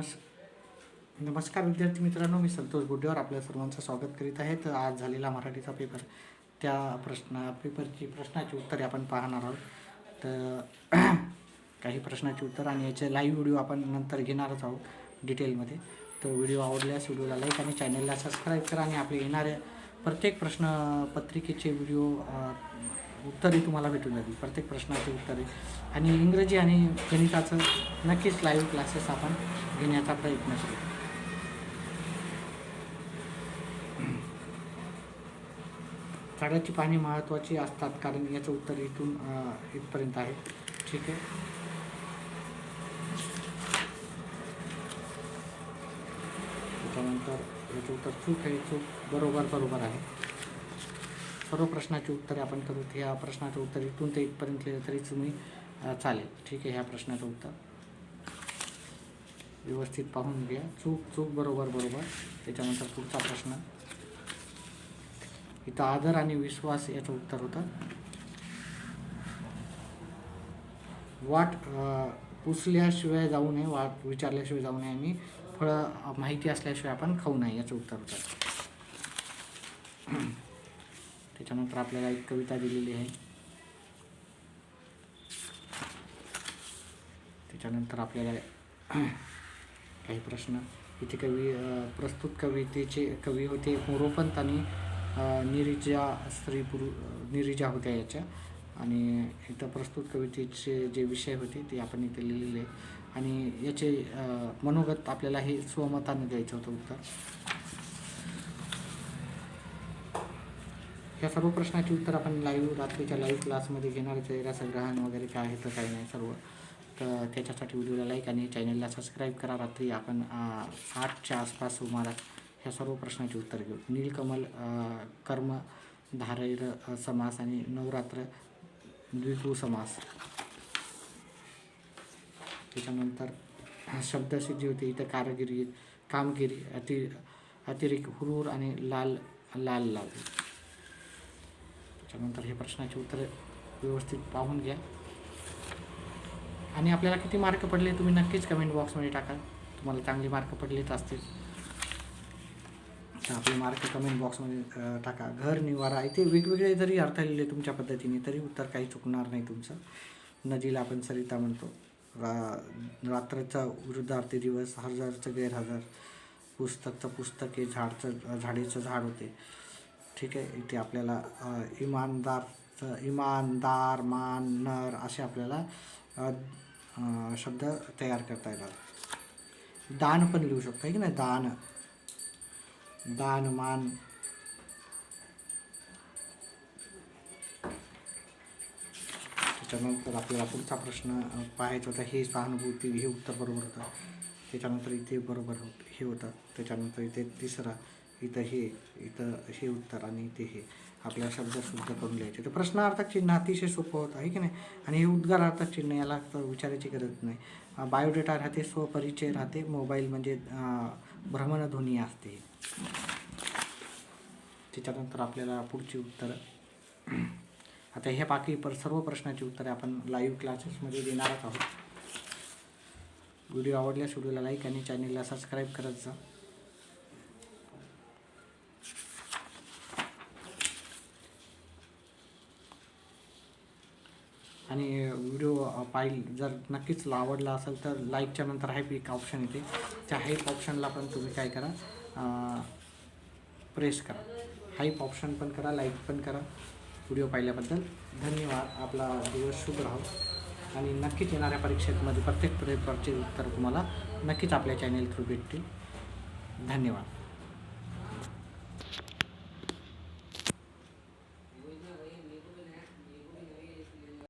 नमस् नमस्कार विद्यार्थी मित्रांनो मी संतोष गुड्डेवर आपल्या सर्वांचं स्वागत करीत आहे. तर आज झालेला मराठीचा पेपर त्या प्रश्न पेपरची प्रश्नाची उत्तरे आपण पाहणार आहोत. तर काही प्रश्नाची उत्तर आणि याचे लाईव्ह व्हिडिओ आपण नंतर घेणारच आहोत डिटेलमध्ये तर व्हिडिओ आवडल्यास व्हिडिओला लाईक आणि चॅनलला सबस्क्राईब करा आणि आपले येणाऱ्या प्रत्येक प्रश्न पत्रिकेचे व्हिडिओ उत्तरे तुम्हाला भेटून जातील. प्रत्येक प्रश्नाचे उत्तरे. आणि इंग्रजी आणि गणिताचं नक्कीच लाईव्ह क्लासेस आपण घेण्याचा प्रयत्न करू. झाडाची पाने महत्त्वाची असतात कारण याचं उत्तर इथून इथपर्यंत आहे. ठीक आहे? त्याच्यानंतर याचं उत्तर चूक आहे चूक बरोबर बरोबर आहे. सर्व प्रश्नाची उत्तरे आपण करू. ह्या प्रश्नाचं उत्तर इथून ते इथपर्यंत लिहिलं तरी तुम्ही चालेल. ठीक आहे ह्या प्रश्नाचं उत्तर. व्यवस्थित पाहून घ्या. चूक चूक बरोबर बरोबर. त्याच्यानंतर पुढचा प्रश्न. इथं आदर आणि विश्वास याचं उत्तर होतं. वाट पुसल्याशिवाय जाऊ नये वाट विचारल्याशिवाय जाऊ नये आणि फळं माहिती असल्याशिवाय आपण खाऊ नये याचं उत्तर होतं. त्याच्यानंतर आपल्याला एक कविता दिलेली आहे. त्याच्यानंतर आपल्याला काही प्रश्न. इथे कवी प्रस्तुत कवितेचे कवी होते मोरोपंत आणि निरीजा निरिजा स्त्री पुरु निरिजा होत्या याच्या. आणि इथं प्रस्तुत कवितेचे जे विषय होते ते आपण इथे लिहिलेले आहे. आणि याचे मनोगत आपल्याला हे स्वमताने द्यायचं होतं उत्तर. ह्या सर्व प्रश्नाची उत्तर आपण लाईव्ह रात्रीच्या लाईव्ह क्लासमध्ये घेणारच आहे. रसग्रहण वगैरे काय आहे तर काही नाही सर्व. तर त्याच्यासाठी व्हिडिओला लाईक आणि चॅनलला सबस्क्राईब करा. रात्री आपण आठच्या आसपास सुमारास ह्या सर्व प्रश्नाची उत्तर घेऊ. नीलकमल कर्म धारैर समास आणि नवरात्र द्विकू समास. त्याच्यानंतर शब्दसिद्धी होती इथं कारगिरी कामगिरी अति अतिरिक्त हुरूर आणि लाल लाल लाल. त्याच्यानंतर हे प्रश्नाची उत्तरे व्यवस्थित पाहून घ्या. आणि आपल्याला किती मार्क पडले तुम्ही नक्कीच कमेंट बॉक्समध्ये टाका. तुम्हाला चांगले मार्क पडलेच असतील. तर आपले मार्क कमेंट बॉक्समध्ये टाका. घर निवारा इथे वेगवेगळे जरी अर्थ लिहिले तुमच्या पद्धतीने तरी उत्तर काही चुकणार नाही तुमचं. नदीला आपण सरिता म्हणतो. रा रात्रीचा वृद्धार्थी दिवस हजारचं गैरहजर पुस्तकचं पुस्तक हे झाडचं झाडीचं झाड होते. ठीक आहे इथे आपल्याला इमानदारचं इमानदार मान नर असे आपल्याला शब्द तयार करता येतात. दान पण लिहू शकतो आहे की नाही? दान. दान मान त्याच्यानंतर आपल्याला पुढचा प्रश्न पाहायचा होता हे सहानुभूती हे उत्तर बरोबर होतं. त्याच्यानंतर इथे बरोबर होत हे होतं. त्याच्यानंतर इथे तिसरा इथं हे इथं हे उत्तर आणि इथे हे. आपल्या शब्द शुद्ध करून लिहायचे. तर प्रश्नार्थक चिन्ह अतिशय सोपं होतं आहे की नाही? आणि हे उद्गारार्थक चिन्ह याला तर विचारायची गरज नाही. बायोडेटा राहते स्वपरिचय राहते मोबाईल म्हणजे भ्रमणध्वनी असते. त्याच्यानंतर आपल्याला पुढची उत्तरं आता हे बाकी पर सर्व प्रश्नाची उत्तरे आपण लाईव्ह क्लासेसमध्ये देणारच आहोत. व्हिडिओ आवडल्यास व्हिडिओला लाईक आणि चॅनेलला सबस्क्राईब करत जा. आणि व्हिडिओ पाहिल जर नक्कीच आवडला असेल तर लाईकच्या नंतर हाईप एक ऑप्शन येते. त्या हाईप ऑप्शनला पण तुम्ही काय करा प्रेस करा. हाईप ऑप्शन पण करा लाईक पण करा. व्हिडिओ पाहिल्याबद्दल धन्यवाद. आपला दिवस शुभ राहो. आणि नक्कीच येणाऱ्या परीक्षेमध्ये प्रत्येक प्रकारचे उत्तर तुम्हाला नक्कीच आपल्या चॅनेल थ्रू भेटतील. धन्यवाद.